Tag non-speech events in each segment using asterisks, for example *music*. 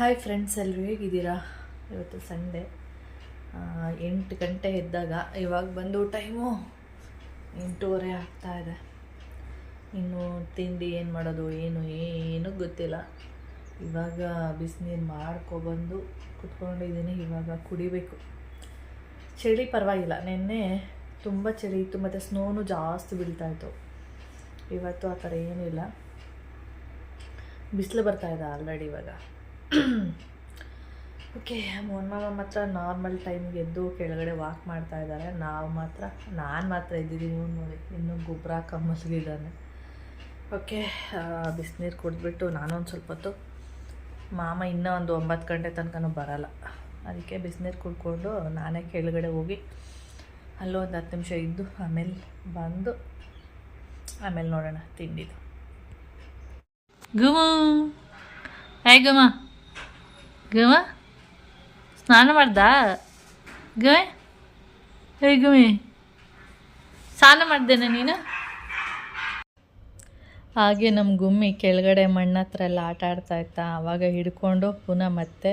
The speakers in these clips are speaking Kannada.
ಹಾಯ್ ಫ್ರೆಂಡ್ಸ್ ಎಲ್ಲರೂ ಹೇಗಿದ್ದೀರಾ? ಇವತ್ತು ಸಂಡೇ ಎಂಟು ಗಂಟೆ ಇದ್ದಾಗ ಇವಾಗ ಬಂದು ಟೈಮು ಎಂಟೂವರೆ ಆಗ್ತಾ ಇದೆ. ಇನ್ನು ತಿಂಡಿ ಏನು ಮಾಡೋದು, ಏನು, ಏನೂ ಗೊತ್ತಿಲ್ಲ. ಇವಾಗ ಬಿಸಿನೀರು ಮಾಡ್ಕೊಬಂದು ಕುತ್ಕೊಂಡಿದ್ದೀನಿ, ಇವಾಗ ಕುಡಿಬೇಕು. ಚಳಿ ಪರವಾಗಿಲ್ಲ. ನಿನ್ನೆ ತುಂಬ ಚಳಿ ಇತ್ತು, ಮತ್ತು ಸ್ನೋನು ಜಾಸ್ತಿ ಬೀಳ್ತಾಯಿತ್ತು ಇವತ್ತು ಆ ಥರ ಏನೂ ಇಲ್ಲ. ಬಿಸಿಲು ಬರ್ತಾ ಇದೆ ಆಲ್ರೆಡಿ ಇವಾಗ. *coughs* ಓಕೆ ಮೊನ್ನ ಮಾಮ ಮಾತ್ರ ನಾರ್ಮಲ್ ಟೈಮ್ಗೆ ಎದ್ದು ಕೆಳಗಡೆ ವಾಕ್ ಮಾಡ್ತಾ ಇದ್ದಾರೆ ನಾವು ಮಾತ್ರ, ನಾನು ಮಾತ್ರ ಇದ್ದಿದ್ದೀನಿ ಇವ್ನು ನೋಡಿ. ಇನ್ನೂ ಗೊಬ್ಬರ ಕಮ್ಮಸ್ಗಿದ್ದಾನೆ ಓಕೆ ಬಿಸಿನೀರು ಕುಡಿದ್ಬಿಟ್ಟು ನಾನೊಂದು ಸ್ವಲ್ಪ ಹೊತ್ತು ಮಾಮ ಇನ್ನೂ ಒಂದು ಒಂಬತ್ತು ಗಂಟೆ ತನಕನೂ ಬರಲ್ಲ. ಅದಕ್ಕೆ ಬಿಸಿನೀರು ಕುಡ್ಕೊಂಡು ನಾನೇ ಕೆಳಗಡೆ ಹೋಗಿ ಅಲ್ಲೊಂದು ಹತ್ತು ನಿಮಿಷ ಇದ್ದು ಆಮೇಲೆ ಬಂದು ಆಮೇಲೆ ನೋಡೋಣ ತಿಂಡಿದು. ಗಮ ಹಾಯ್ ಗಮ? ಸ್ನಾನ ಮಾಡ್ದಾ? ಗಮೆ? ಹೇ ಗಮೆ. ಸ್ನಾನ ಮಾಡ್ದೇನ ನೀನು? ಹಾಗೆ ನಮ್ಮ ಗುಮ್ಮಿ ಕೆಳಗಡೆ ಮಣ್ಣ ಹತ್ರ ಎಲ್ಲ ಆಟ ಆಡ್ತಾ ಇತ್ತಾ ಆವಾಗ ಹಿಡ್ಕೊಂಡು ಪುನಃ ಮತ್ತೆ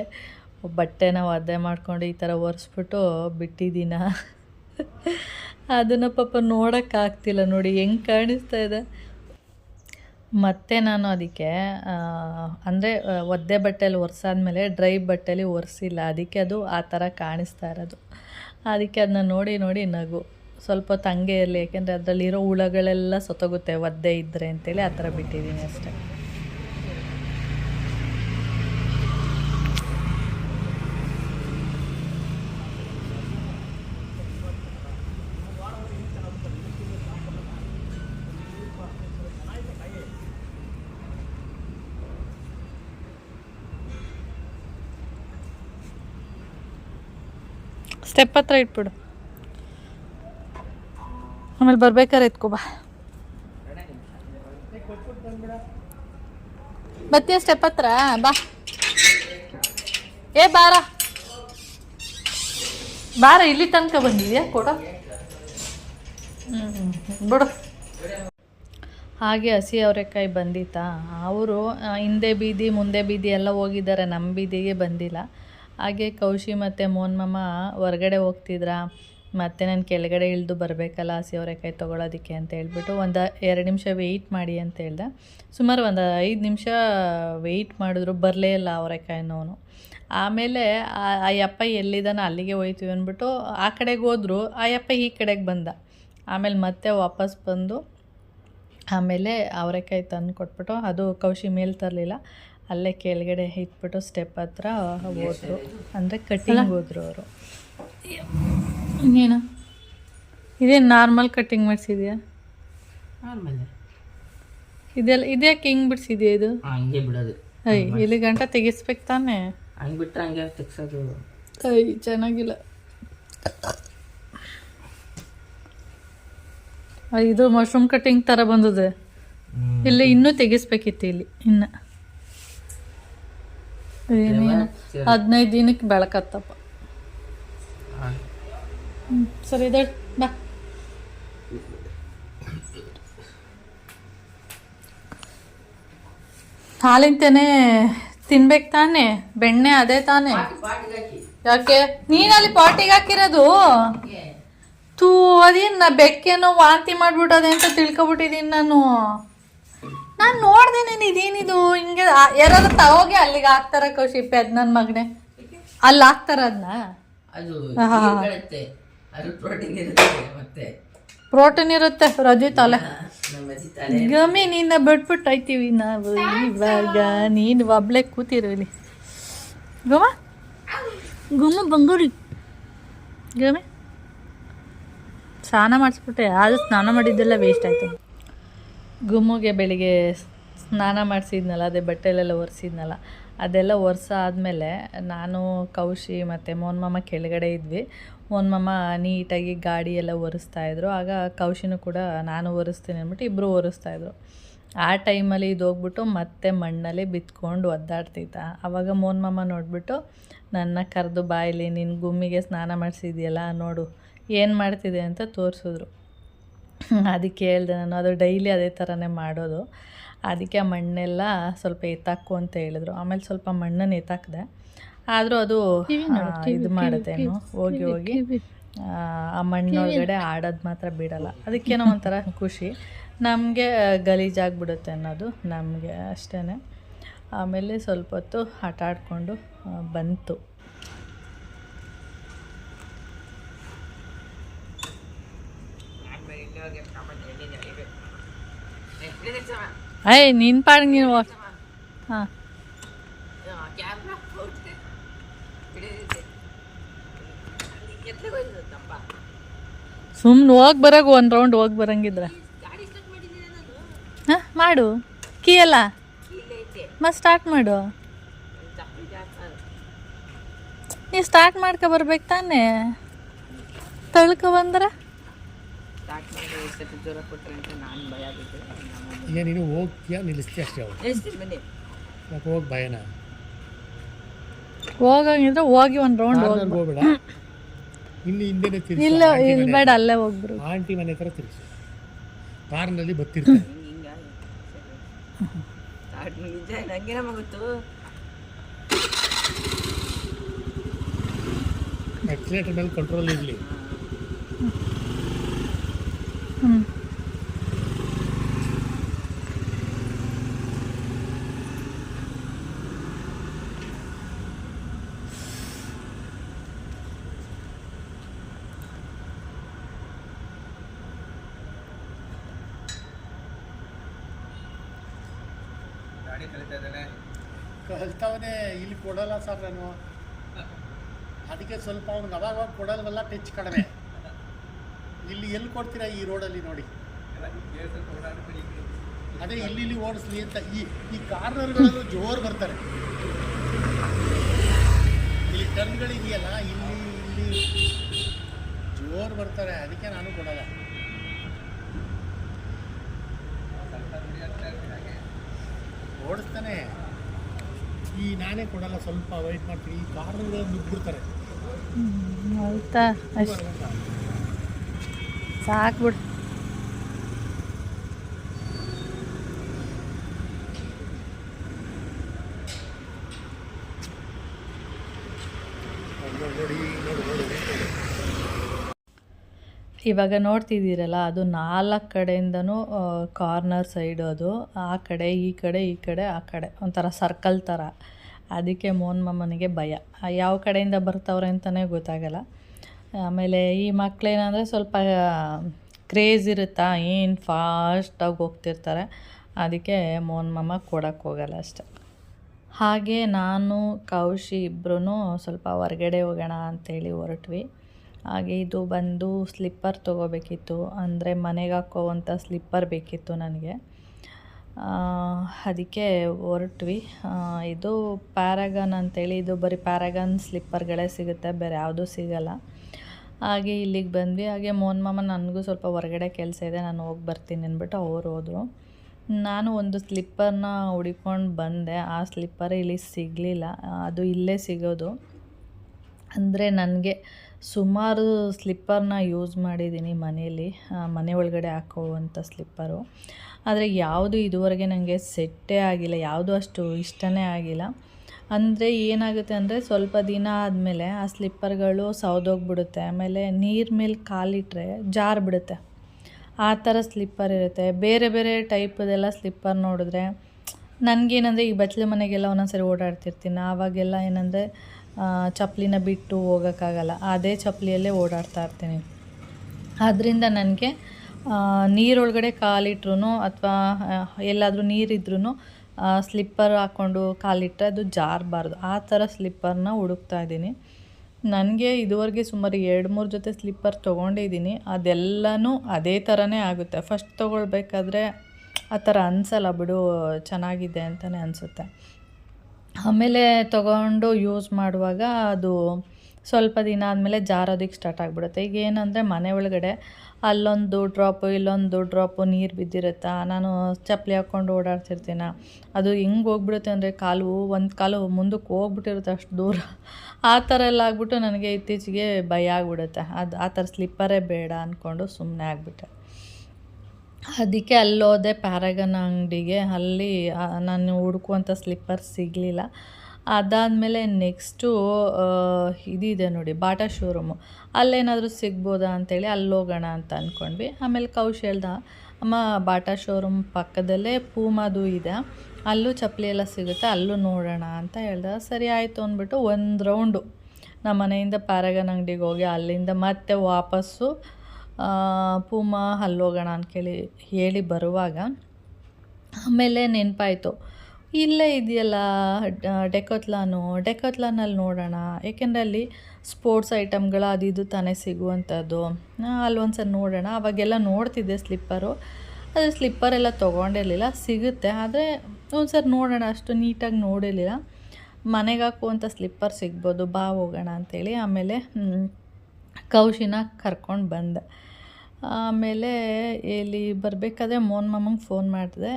ಬಟ್ಟೆನ ಒದ್ದೆ ಮಾಡ್ಕೊಂಡು ಈ ಥರ ಒರೆಸ್ಬಿಟ್ಟು ಬಿಟ್ಟಿದ್ದೀನ. ಅದನ್ನು ಪಾಪ ನೋಡೋಕ್ಕಾಗ್ತಿಲ್ಲ ನೋಡಿ, ಹೆಂಗೆ ಕಾಣಿಸ್ತಾ ಇದೆ? ಮತ್ತೆ ನಾನು ಅದಕ್ಕೆ ಅಂದರೆ ಒದ್ದೆ ಬಟ್ಟೆಯಲ್ಲಿ ಒರೆಸಾದ್ಮೇಲೆ ಡ್ರೈ ಬಟ್ಟೆಲಿ ಒರೆಸಿಲ್ಲ. ಅದಕ್ಕೆ ಅದು ಆ ಥರ ಕಾಣಿಸ್ತಾ ಇರೋದು. ಅದಕ್ಕೆ ಅದನ್ನ ನೋಡಿ ನೋಡಿ ನಗು. ಸ್ವಲ್ಪ ತಂಗೆ ಇರಲಿ, ಯಾಕೆಂದರೆ ಅದರಲ್ಲಿರೋ ಹುಳಗಳೆಲ್ಲ ಸತ್ತೋಗುತ್ತೆ ಒದ್ದೆ ಇದ್ದರೆ ಅಂತೇಳಿ ಆ ಥರ ಬಿಟ್ಟಿದ್ದೀನಿ ಅಷ್ಟೇ. ಸ್ಟೆಪ್ ಹತ್ರ ಇಟ್ಬಿಡು. ಆಮೇಲೆ ಬರ್ಬೇಕಾರೆ ಎತ್ಕೋ ಬಾ. ಬತ್ತೀಯ ಸ್ಟೆಪ್ ಹತ್ರ, ಬಾ. ಏ, ಬಾರ. ಬಾರ, ಇಲ್ಲಿ ತನಕ ಬಂದಿದ್ಯಾ? ಕೊಡ. ಬಿಡು. ಹಾಗೆ ಹಸಿ ಅವರೆಕಾಯಿ ಬಂದಿತ್ತಾ? ಅವರು ಹಿಂದೆ ಬೀದಿ, ಮುಂದೆ ಬೀದಿ ಎಲ್ಲ ಹೋಗಿದ್ದಾರೆ, ನಮ್ಮ ಬೀದಿಗೆ ಬಂದಿಲ್ಲ. ಹಾಗೆ ಕೌಶಿ ಮತ್ತು ಮಾಮ ಹೊರಗಡೆ ಹೋಗ್ತಿದ್ರಾ? ಮತ್ತು ನಾನು ಕೆಳಗಡೆ ಇಳಿದು ಬರಬೇಕಲ್ಲ ಹಸಿ ಅವರೆಕಾಯಿ ತೊಗೊಳೋದಕ್ಕೆ ಅಂತ ಹೇಳ್ಬಿಟ್ಟು ಒಂದು ಎರಡು ನಿಮಿಷ ವೆಯ್ಟ್ ಮಾಡಿ ಅಂತ ಹೇಳ್ದೆ. ಸುಮಾರು ಒಂದು ಐದು ನಿಮಿಷ ವೆಯ್ಟ್ ಮಾಡಿದ್ರು, ಬರಲೇ ಇಲ್ಲ ಅವರೆಕಾಯಿನವನು. ಆಮೇಲೆ ಆ- ಅಪ್ಪ ಎಲ್ಲಿದ್ದಾನೋ ಅಲ್ಲಿಗೆ ಹೋಯ್ತೀವಿ ಅಂದ್ಬಿಟ್ಟು ಆ ಕಡೆಗೆ ಹೋದ್ರು, ಆ ಯಪ್ಪ ಈ ಕಡೆಗೆ ಬಂದ. ಆಮೇಲೆ ಮತ್ತೆ ವಾಪಸ್ ಬಂದು, ಆಮೇಲೆ ಅವರೆಕಾಯಿ ತಂದು ಕೊಟ್ಬಿಟ್ಟು ಅದು ಕೌಶಿ ಮೇಲೆ ತರಲಿಲ್ಲ. ಅಲ್ಲೇ ಕೆಳಗಡೆ ಇಟ್ಬಿಟ್ಟು ಸ್ಟೆಪ್ ಹತ್ರ ಹೋದ್ರು. ಅಂದರೆ ಕಟ್ಟಿಂಗ್ ಹೋದ್ರು ಅವರು. ಇನ್ನೇನು? ಇದೇನು ನಾರ್ಮಲ್ ಕಟ್ಟಿಂಗ್ ಮಾಡಿಸಿದ್ಯಾ? ಆಮೇಲೆ ಇದೆಲ್ಲ ಇದ್ಯಾಕೆ ಹಿಂಗೆ ಬಿಡಿಸಿದ್ಯಾ ಇದು? ಹಂಗೆ ಬಿಡೋದು. ಐ ಇಲ್ಲಿ ಗಂಟ ತೆಗಿಸ್ಬೇಕು ತಾನೇ? ಹಂಗೆ ಬಿಟ್ರೆ ಹಂಗೆ ತೆಗ್ಸೋದು. ಐ ಚೆನ್ನಾಗಿಲ್ಲ. ಇದು ಮಶ್ರೂಮ್ ಕಟ್ಟಿಂಗ್ ಥರ ಬಂದಿದೆ. ಇಲ್ಲಿ ಇನ್ನೂ ತೆಗಿಸ್ಬೇಕಿತ್ತು ಇಲ್ಲಿ ಇನ್ನು. ಏನೇನು ಹದಿನೈದು ದಿನಕ್ಕೆ ಬೆಳಕತ್ತಪ್ಪ ಸರಿ ಇದೆ ಬಾ. ಹಾಲಿಂತೇನೆ ತಿನ್ಬೇಕು ತಾನೆ ಬೆಣ್ಣೆ ಅದೇ ತಾನೆ. ಯಾಕೆ? ನೀನಲ್ಲಿ ಪಾಟಿಗೆ ಹಾಕಿರೋದು? ತೂ ಅದೇನು ನಾ ಬೆಕ್ಕೇನೋ ವಾಂತಿ ಮಾಡ್ಬಿಟ್ಟದೆ ಅಂತ ತಿಳ್ಕೊಬಿಟ್ಟಿದ್ದೀನಿ ನಾನು. ನಾನು ನೋಡ್ದೆ ನೀನು ಇದೇನಿದು? ಹಿಂಗೆ ಆ- ಯಾರಾದ್ರೂ ತಗೋಗಿ ಅಲ್ಲಿಗೆ ಹಾಕ್ತಾರ ಖುಷಿ ಅದ್ ನನ್ನ ಮಗನೇ? ಅಲ್ಲಿ ಹಾಕ್ತಾರ ಅದನ್ನ ಅದು ಆಹಾ. ಇರುತ್ತೆ ಅದು ಪ್ರೋಟೀನ್ ಇರುತ್ತೆ ಮತ್ತೆ. ಪ್ರೋಟೀನ್ ಇರುತ್ತೆ ರಜೆ ತಲೆ ನಮ್ಮ ಅಜ್ಜಿ ತಲೆ ಗಮಿ ನಿನ್ನ ಬಿಟ್ಬಿಟ್ಟು ಹೋಯ್ತೀವಿ ನಾವು ಇವಾಗ. ನೀನು ಒಬ್ಳೆ ಕೂತಿರಲಿ. ಇಲ್ಲಿ ಗಮ ಗಮ ಬಂಗೂರಿ. ಗಮಿ ಸ್ನಾನ ಮಾಡಿಸ್ಬಿಟ್ಟೆ. ಆದರೂ ಸ್ನಾನ ಮಾಡಿದ್ದೆಲ್ಲ ವೇಸ್ಟ್ ಆಯಿತು. ಗುಮ್ಮಿಗೆ ಬೆಳಿಗ್ಗೆ ಸ್ನಾನ ಮಾಡಿಸಿದ್ನಲ್ಲ, ಅದೇ ಬಟ್ಟೆಲೆಲ್ಲ ಒರೆಸಿದ್ನಲ್ಲ, ಅದೆಲ್ಲ ಒರೆಸ ಆದಮೇಲೆ ನಾನು, ಕೌಶಿ ಮತ್ತು ಮೋನ್ ಮಾಮ ಕೆಳಗಡೆ ಇದ್ವಿ. ಮೋನ್ಮಮ್ಮ ಮಾಮ ನೀಟಾಗಿ ಗಾಡಿ ಎಲ್ಲ ಒರೆಸ್ತಾ ಇದ್ರು. ಆಗ ಕೌಶಿನೂ ಕೂಡ ನಾನು ಒರೆಸ್ತೀನಿ ಅಂದ್ಬಿಟ್ಟು ಇಬ್ಬರು ಒರೆಸ್ತಾಯಿದ್ರು ಆ ಟೈಮಲ್ಲಿ ಇದೋಗ್ಬಿಟ್ಟು ಮತ್ತೆ ಮಣ್ಣಲ್ಲಿ ಬಿತ್ಕೊಂಡು ಒದ್ದಾಡ್ತಿದ್ದ. ಆವಾಗ ಮೋನ್ ಮಾಮ ನೋಡಿಬಿಟ್ಟು, ನನ್ನ ಕರೆದು ಬಾಯಲ್ಲಿ ನಿನ್ನ ಗುಮ್ಮಿಗೆ ಸ್ನಾನ ಮಾಡಿಸಿದ್ಯಲ್ಲ, ನೋಡು, ಏನು ಮಾಡ್ತಿದೆ? ಅಂತ ತೋರಿಸಿದ್ರು. ಅದಕ್ಕೆ ಹೇಳ್ದೆ ನಾನು ಅದು ಡೈಲಿ ಅದೇ ಥರನೇ ಮಾಡೋದು. ಅದಕ್ಕೆ ಆ ಮಣ್ಣೆಲ್ಲ ಸ್ವಲ್ಪ ಎತ್ತಾಕು ಅಂತ ಹೇಳಿದ್ರು. ಆಮೇಲೆ ಸ್ವಲ್ಪ ಮಣ್ಣನ್ನು ಎತ್ತಾಕಿದೆ. ಆದರೂ ಅದು ಇದು ಮಾಡುತ್ತೇನು ಹೋಗಿ ಹೋಗಿ ಆ, ಆ ಮಣ್ಣೊಳಗಡೆ ಆಡೋದು ಮಾತ್ರ ಬಿಡಲ್ಲ. ಅದಕ್ಕೇನೋ ಒಂಥರ ಖುಷಿ. ನಮಗೆ ಗಲೀಜಾಗ್ಬಿಡುತ್ತೆ ಅನ್ನೋದು ನಮಗೆ ಅಷ್ಟೇ ಆಮೇಲೆ ಸ್ವಲ್ಪ ಹೊತ್ತು ಆಟ ಆಡಿಕೊಂಡು ಬಂತು. ಅಯ್ಯ ನಿನ್ನ ಪಾಡಿಗೆ ನೀನು ಹಾಂ. ಸುಮ್ಮನೆ ಹೋಗಿ ಬರೋಕೆ ಒಂದು ರೌಂಡ್ ಹೋಗಿ ಬರಂಗಿದ್ರೆ. ಹಾಂ, ಮಾಡು. ಕೀ ಅಲ್ಲ ಮತ್ತೆ ಸ್ಟಾರ್ಟ್ ಮಾಡು. ನೀ ಸ್ಟಾರ್ಟ್ ಮಾಡ್ಕೊ ಬರ್ಬೇಕು ತಾನೇ. ತಳ್ಕೊ ಬಂದ್ರೆ? ಸ್ಟಾರ್ಟ್ ಮಾಡಿ ಸತಿ ಜ್ವರ ಕೊಟ್ಟರೆ ಅಂತ ನಾನು ಭಯ ನಮ್ಮ ಈಗ ನೀನು ಹೋಗ್ತೀಯಾ ನಿಲ್ಲಿಸ್ತೀಯ ಅಷ್ಟೇ ಅವ್ರು ನಿಲ್ಲಿಸ್ತೀನಿ ಬನ್ನಿ. ಯಾಕೆ ಹೋಗಿ ಭಯನ? ಹೋಗಂಗಿದ್ರೆ ಹೋಗಿ ಒಂದು ರೌಂಡ್ ಹೋಗಿ ಹೋಗ್ಬೇಡ. ಇಲ್ಲಿ ಹಿಂದೆನೆ ತಿರ್ಸು ಇಲ್ಲ ಇಲ್ಲಿ ಮನೆ- ಬೇಡ ಅಲ್ಲೇ ಹೋಗ್ಬಿಡು. ಆಂಟಿ ಮನೆ ಹತ್ರ ತಿರ್ಸು ಕಾರ್ನಲ್ಲಿ ಬತ್ತಿರ್ತಾರೆ ಹಿಂಗ ಸ್ಟಾರ್ಟ್ ನಿಜ ನಂಗೇನಮ್ಮ ಗೊತ್ತು? ಆಕ್ಸಿಲೇಟರ್ ಮೇಲೆ ಕಂಟ್ರೋಲ್ ಇರಲಿ. ಕಲ್ತವನೇ ಇಲ್ಲಿ ಕೊಡಲ್ಲ ಸರ್ ನಾನು. ಅದಕ್ಕೆ ಸ್ವಲ್ಪ ಅವ್ನಿಗೆ ಅವಾಗ ಕೊಡಲ್ವಲ್ಲ ಟಚ್ ಕಡಿಮೆ. ಇಲ್ಲಿ ಎಲ್ಲಿ ಕೊಡ್ತೀರಾ ಈ ರೋಡಲ್ಲಿ ನೋಡಿ? ಅದೇ ಇಲ್ಲಿ ಇಲ್ಲಿ ಓಡಿಸ್ಲಿ ಅಂತ. ಈ ಈ ಕಾರ್ನರ್ಗಳಲ್ಲೂ ಜೋರು ಬರ್ತಾರೆ. ಇಲ್ಲಿ ಟರ್ನ್ಗಳಿದೆಯಲ್ಲ ಇಲ್ಲಿ ಇಲ್ಲಿ ಜೋರು ಬರ್ತಾರೆ. ಅದಕ್ಕೆ ನಾನು ಕೊಡಲ್ಲ. ಓಡಿಸ್ತಾನೆ. ಈ ನಾನೇ ಕೊಡಲ್ಲ, ಸ್ವಲ್ಪ ವೈಟ್ ಮಾಡ್ತೀನಿ. ಈ ಕಾರ್ನರ್ಗಳನ್ನು ನುಗ್ಬಿಡ್ತಾರೆ ಆಯ್ತಾ ಸಾಕ್ಬಿಡು ಇವಾಗ ನೋಡ್ತಿದ್ದೀರಲ್ಲ, ಅದು ನಾಲ್ಕು ಕಡೆಯಿಂದನೂ ಕಾರ್ನರ್ ಸೈಡು ಅದು. ಆ ಕಡೆ, ಈ ಕಡೆ ಈ ಕಡೆ, ಆ ಕಡೆ. ಒಂಥರ ಸರ್ಕಲ್ ಥರ ಅದಕ್ಕೆ ಮೋನ್ ಮಮ್ಮನಿಗೆ ಭಯ. ಯಾವ ಕಡೆಯಿಂದ ಬರ್ತಾವ್ರೆ ಅಂತಲೇ ಗೊತ್ತಾಗಲ್ಲ. ಆಮೇಲೆ ಈ ಮಕ್ಕಳೇನಂದರೆ ಸ್ವಲ್ಪ ಕ್ರೇಜ್ ಇರುತ್ತಾ? ಏನು ಫಾಸ್ಟಾಗಿ ಹೋಗ್ತಿರ್ತಾರೆ? ಅದಕ್ಕೆ ಮೋನ್ ಮಾಮ ಕೊಡೋಕ್ಕೆ ಹೋಗಲ್ಲ ಅಷ್ಟೆ. ಹಾಗೆ ನಾನು, ಕೌಶಿ ಇಬ್ಬರೂ ಸ್ವಲ್ಪ ಹೊರಗಡೆ ಹೋಗೋಣ ಅಂತೇಳಿ ಹೊರಟ್ವಿ. ಹಾಗೆ ಇದು ಬಂದು ಸ್ಲಿಪ್ಪರ್ ತೊಗೋಬೇಕಿತ್ತು. ಅಂದರೆ ಮನೆಗೆ ಹಾಕೋವಂಥ ಸ್ಲಿಪ್ಪರ್ ಬೇಕಿತ್ತು ನನಗೆ. ಅದಕ್ಕೆ ಹೊರಟ್ವಿ. ಇದು ಪ್ಯಾರಾಗನ್ ಅಂತೇಳಿ, ಇದು ಬರೀ ಪ್ಯಾರಾಗನ್ ಸ್ಲಿಪ್ಪರ್ಗಳೇ ಸಿಗುತ್ತೆ. ಬೇರೆ ಯಾವುದೂ ಸಿಗಲ್ಲ. ಹಾಗೆ ಇಲ್ಲಿಗೆ ಬಂದ್ವಿ. ಹಾಗೆ ಮೋಹನ್ ಮಾಮ ನನಗೂ ಸ್ವಲ್ಪ ಹೊರಗಡೆ ಕೆಲಸ ಇದೆ, ನಾನು ಹೋಗಿ ಬರ್ತೀನಿ ಅಂದ್ಬಿಟ್ಟು ಅವ್ರು ಹೋದರು. ನಾನು ಒಂದು ಸ್ಲಿಪ್ಪರ್ನ ಹುಡಿಕೊಂಡು ಬಂದೆ. ಆ ಸ್ಲಿಪ್ಪರ್ ಇಲ್ಲಿ ಸಿಗಲಿಲ್ಲ. ಅದು ಇಲ್ಲೇ ಸಿಗೋದು. ಅಂದರೆ ನನಗೆ ಸುಮಾರು ಸ್ಲಿಪ್ಪರ್ನ ಯೂಸ್ ಮಾಡಿದ್ದೀನಿ ಮನೆಯಲ್ಲಿ. ಮನೆ ಒಳಗಡೆ ಹಾಕೋವಂಥ ಸ್ಲಿಪ್ಪರು. ಆದರೆ ಯಾವುದು ಇದುವರೆಗೆ ನನಗೆ ಸೆಟ್ಟೇ ಆಗಿಲ್ಲ, ಯಾವುದು ಅಷ್ಟು ಇಷ್ಟನೇ ಆಗಿಲ್ಲ. ಅಂದರೆ ಏನಾಗುತ್ತೆ ಅಂದರೆ ಸ್ವಲ್ಪ ದಿನ ಆದಮೇಲೆ ಆ ಸ್ಲಿಪ್ಪರ್ಗಳು ಸೌದೋಗ್ಬಿಡುತ್ತೆ ಆಮೇಲೆ ನೀರು ಮೇಲೆ ಕಾಲಿಟ್ಟರೆ ಜಾರ್ ಬಿಡುತ್ತೆ ಆ ಥರ ಸ್ಲಿಪ್ಪರ್ ಇರುತ್ತೆ. ಬೇರೆ ಬೇರೆ ಟೈಪದೆಲ್ಲ ಸ್ಲಿಪ್ಪರ್ ನೋಡಿದ್ರೆ ನನಗೇನಂದರೆ ಈ ಬಚ್ಚಲ ಮನೆಗೆಲ್ಲ ಒಂದೊಂದ್ಸರಿ ಓಡಾಡ್ತಿರ್ತೀನಿ. ಆವಾಗೆಲ್ಲ ಏನಂದರೆ ಚಪ್ಪಲಿನ ಬಿಟ್ಟು ಹೋಗೋಕ್ಕಾಗಲ್ಲ. ಅದೇ ಚಪ್ಪಲಿಯಲ್ಲೇ ಓಡಾಡ್ತಾ ಇರ್ತೀನಿ. ಆದ್ದರಿಂದ ನನಗೆ ನೀರೊಳಗಡೆ ಕಾಲಿಟ್ರು ಅಥವಾ ಎಲ್ಲಾದರೂ ನೀರಿದ್ರೂ ಸ್ಲಿಪ್ಪರ್ ಹಾಕ್ಕೊಂಡು ಕಾಲಿಟ್ಟರೆ ಅದು ಜಾರಬಾರ್ದು. ಆ ಥರ ಸ್ಲಿಪ್ಪರ್ನ ಹುಡುಕ್ತಾ ಇದ್ದೀನಿ. ನನಗೆ ಇದುವರೆಗೆ ಸುಮಾರು ಎರಡು, ಮೂರು ಜೊತೆ ಸ್ಲಿಪ್ಪರ್ ತೊಗೊಂಡಿದ್ದೀನಿ. ಅದೆಲ್ಲನೂ ಅದೇ ಥರನೇ ಆಗುತ್ತೆ. ಫಸ್ಟ್ ತೊಗೊಳ್ಬೇಕಾದ್ರೆ ಆ ಥರ ಅನಿಸಲ್ಲ ಬಿಡು, ಚೆನ್ನಾಗಿದೆ ಅಂತಲೇ ಅನಿಸುತ್ತೆ. ಆಮೇಲೆ ತೊಗೊಂಡು ಯೂಸ್ ಮಾಡುವಾಗ ಅದು ಸ್ವಲ್ಪ ದಿನ ಆದಮೇಲೆ ಜಾರೋದಕ್ಕೆ ಸ್ಟಾರ್ಟ್ ಆಗಿಬಿಡುತ್ತೆ. ಈಗ ಏನಂದರೆ ಮನೆ ಒಳಗಡೆ ಅಲ್ಲೊಂದು ಡ್ರಾಪು ಇಲ್ಲೊಂದು ಡ್ರಾಪು ನೀರು ಬಿದ್ದಿರುತ್ತಾ? ನಾನು ಚಪ್ಪಲಿ ಹಾಕ್ಕೊಂಡು ಓಡಾಡ್ತಿರ್ತೀನ? ಅದು ಹೆಂಗೆ ಹೋಗ್ಬಿಡುತ್ತೆ ಅಂದರೆ ಕಾಲು, ಒಂದು ಕಾಲು ಮುಂದಕ್ಕೆ ಹೋಗ್ಬಿಟ್ಟಿರುತ್ತೆ ಅಷ್ಟು ದೂರ. ಆ ಥರ ಎಲ್ಲ ಆಗ್ಬಿಟ್ಟು ನನಗೆ ಇತ್ತೀಚೆಗೆ ಭಯ ಆಗ್ಬಿಡುತ್ತೆ. ಅದು ಆ ಥರ ಸ್ಲಿಪ್ಪರೇ ಬೇಡ ಅಂದ್ಕೊಂಡು ಸುಮ್ಮನೆ ಆಗಿಬಿಟ್ಟೆ. ಅದಕ್ಕೆ ಅಲ್ಲೋದೆ ಪ್ಯಾರಗನ್ ಅಂಗಡಿಗೆ. ಅಲ್ಲಿ ನಾನು ಹುಡುಕುವಂಥ ಸ್ಲಿಪ್ಪರ್ ಸಿಗಲಿಲ್ಲ. ಅದಾದಮೇಲೆ ನೆಕ್ಸ್ಟು ಇದಿದೆ ನೋಡಿ, ಬಾಟಾ ಶೋರೂಮು. ಅಲ್ಲೇನಾದರೂ ಸಿಗ್ಬೋದಾ ಅಂತೇಳಿ ಅಲ್ಲಿ ಹೋಗೋಣ ಅಂತ ಅಂದ್ಕೊಂಡ್ವಿ ಆಮೇಲೆ ಕೌಶ್ ಹೇಳ್ದ ಅಮ್ಮ ಬಾಟಾ ಶೋರೂಮ್ ಪಕ್ಕದಲ್ಲೇ ಪೂಮಾದು ಇದೆ. ಅಲ್ಲೂ ಚಪ್ಪಲಿ ಎಲ್ಲ ಸಿಗುತ್ತೆ, ಅಲ್ಲೂ ನೋಡೋಣ ಅಂತ ಹೇಳ್ದ. ಸರಿ ಆಯಿತು ಅಂದ್ಬಿಟ್ಟು ಒಂದು ರೌಂಡು ನಮ್ಮ ಮನೆಯಿಂದ ಪ್ಯಾರಗನ್ ಅಂಗಡಿಗೆ ಹೋಗಿ ಅಲ್ಲಿಂದ ಮತ್ತೆ ವಾಪಸ್ಸು ಪೂಮಾ ಅಲ್ಲೋಗೋಣ ಕೇಳಿ, ಹೇಳಿ ಬರುವಾಗ ಆಮೇಲೆ ನೆನಪಾಯಿತು. ಇಲ್ಲೇ ಇದೆಯಲ್ಲ, ಡೆಕೋತ್ಲಾನು? ಡೆಕೋತ್ಲಾನಲ್ಲಿ ನೋಡೋಣ. ಏಕೆಂದರೆ ಅಲ್ಲಿ ಸ್ಪೋರ್ಟ್ಸ್ ಐಟಮ್ಗಳು ಅದು ಇದು ತಾನೇ ಸಿಗುವಂಥದ್ದು. ಅಲ್ಲೊಂದು ಅಲ್ಲಿ ಒಂದ್ಸಲ ನೋಡೋಣ. ಅವಾಗೆಲ್ಲ ನೋಡ್ತಿದ್ದೆ ಸ್ಲಿಪ್ಪರು. ಅದು ಸ್ಲಿಪ್ಪರೆಲ್ಲ ತೊಗೊಂಡಿರಲಿಲ್ಲ. ಸಿಗುತ್ತೆ. ಆದರೆ ಒಂದ್ಸರಿ ನೋಡೋಣ. ಅಷ್ಟು ನೀಟಾಗಿ ನೋಡಿರಲಿಲ್ಲ. ಮನೆಗೆ ಹಾಕುವಂಥ ಸ್ಲಿಪ್ಪರ್ ಸಿಗ್ಬೋದು. ಬಾ ಹೋಗೋಣ ಅಂಥೇಳಿ ಆಮೇಲೆ ಕೌಶಿನ ಕರ್ಕೊಂಡು ಬಂದೆ. ಆಮೇಲೆ ಇಲ್ಲಿ ಬರಬೇಕಾದ್ರೆ ಮೋನ್ ಮಾಮಂಗೆ ಫೋನ್ ಮಾಡಿದೆ.